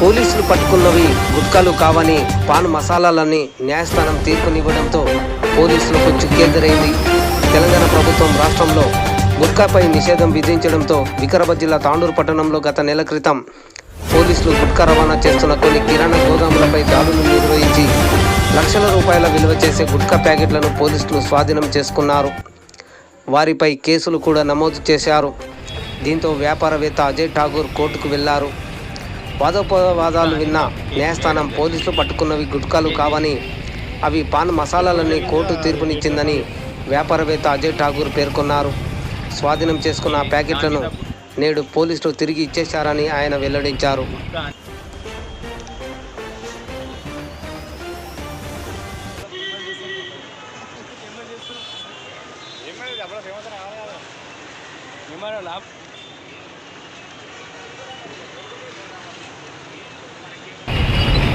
పోలీసులు పట్టుకున్నవి గుట్కాలు కావని పాన్ మసాలాలని న్యాయస్థానం తీర్పునివ్వడంతో పోలీసులకు చుక్కెదురైంది. తెలంగాణ ప్రభుత్వం రాష్ట్రంలో గుట్కాపై నిషేధం విధించడంతో వికారాబాద్ జిల్లా తాండూరు పట్టణంలో గత నెల క్రితం పోలీసులు గుట్కా రవాణా చేస్తున్న కొన్ని కిరాణా గోదాములపై దాడులు నిర్వహించి లక్షల రూపాయల విలువ చేసే గుట్కా ప్యాకెట్లను పోలీసులు స్వాధీనం చేసుకున్నారు. వారిపై కేసులు కూడా నమోదు చేశారు. దీంతో వ్యాపారవేత్త అజయ్ ఠాగూర్ కోర్టుకు వెళ్ళారు. వాదోపవాదాలు విన్న న్యాయస్థానం పోలీసులు పట్టుకున్నవి గుట్కాలు కావని అవి పాన్ మసాలాలని కోర్టు తీర్పునిచ్చిందని వ్యాపారవేత్త అజయ్ ఠాగూర్ పేర్కొన్నారు. స్వాధీనం చేసుకున్న ఆ ప్యాకెట్లను నేడు పోలీసులు తిరిగి ఇచ్చేశారని ఆయన వెల్లడించారు.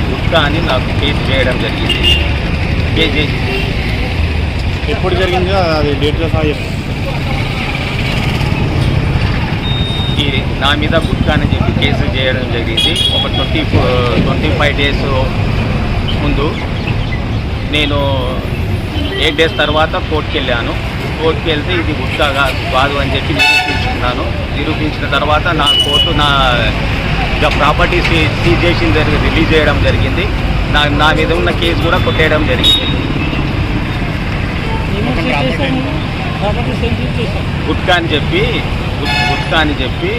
గుట్కా అని నాకు కేసు చేయడం జరిగింది. కేసు ఎప్పుడు జరిగిందో అది డేట్తో సహా చెప్పు ఈ నా మీద గుట్కా అని చెప్పి కేసు చేయడం జరిగింది. ఒక ట్వంటీ ట్వంటీ ఫైవ్ డేస్ ముందు నేను ఎయిట్ డేస్ తర్వాత కోర్టుకి వెళ్ళాను కోర్టుకి వెళ్తే ఇది గుట్కా కాదు అని చెప్పి నిరూపించుకున్నాను. నిరూపించిన తర్వాత నా కోర్టు నా ఇక ప్రాపర్టీ సీజ్ చేసిన జరిగి రిలీజ్ చేయడం జరిగింది. నా నా మీద ఉన్న కేసు కూడా కొట్టేయడం జరిగింది. గుట్కా అని చెప్పి గుట్- గుట్కా అని చెప్పి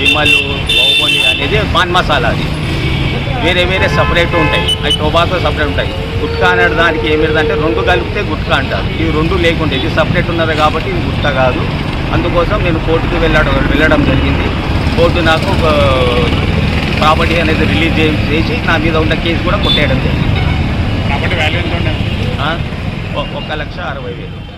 విమల్ బాహుబలి అనేది పాన్ మసాలా అది. వేరే వేరే సపరేట్ ఉంటాయి. అవి టొబాకో సపరేట్ ఉంటాయి. గుట్కా అనే దానికి ఏమిటంటే రెండు కలిపితే గుట్కా అంటారు. ఇవి రెండు లేకుండా ఇది సపరేట్ ఉన్నది కాబట్టి ఇది గుట్కా కాదు. అందుకోసం నేను కోర్టుకు వెళ్ళడం వెళ్ళడం జరిగింది. కోర్టు నాకు ప్రాపర్టీ అనేది రిలీజ్ చేసి నా మీద ఉన్న కేసు కూడా కొట్టేయడం జరిగింది. కాబట్టి వాల్యూ ఎంత ఒక లక్ష అరవై వేలు.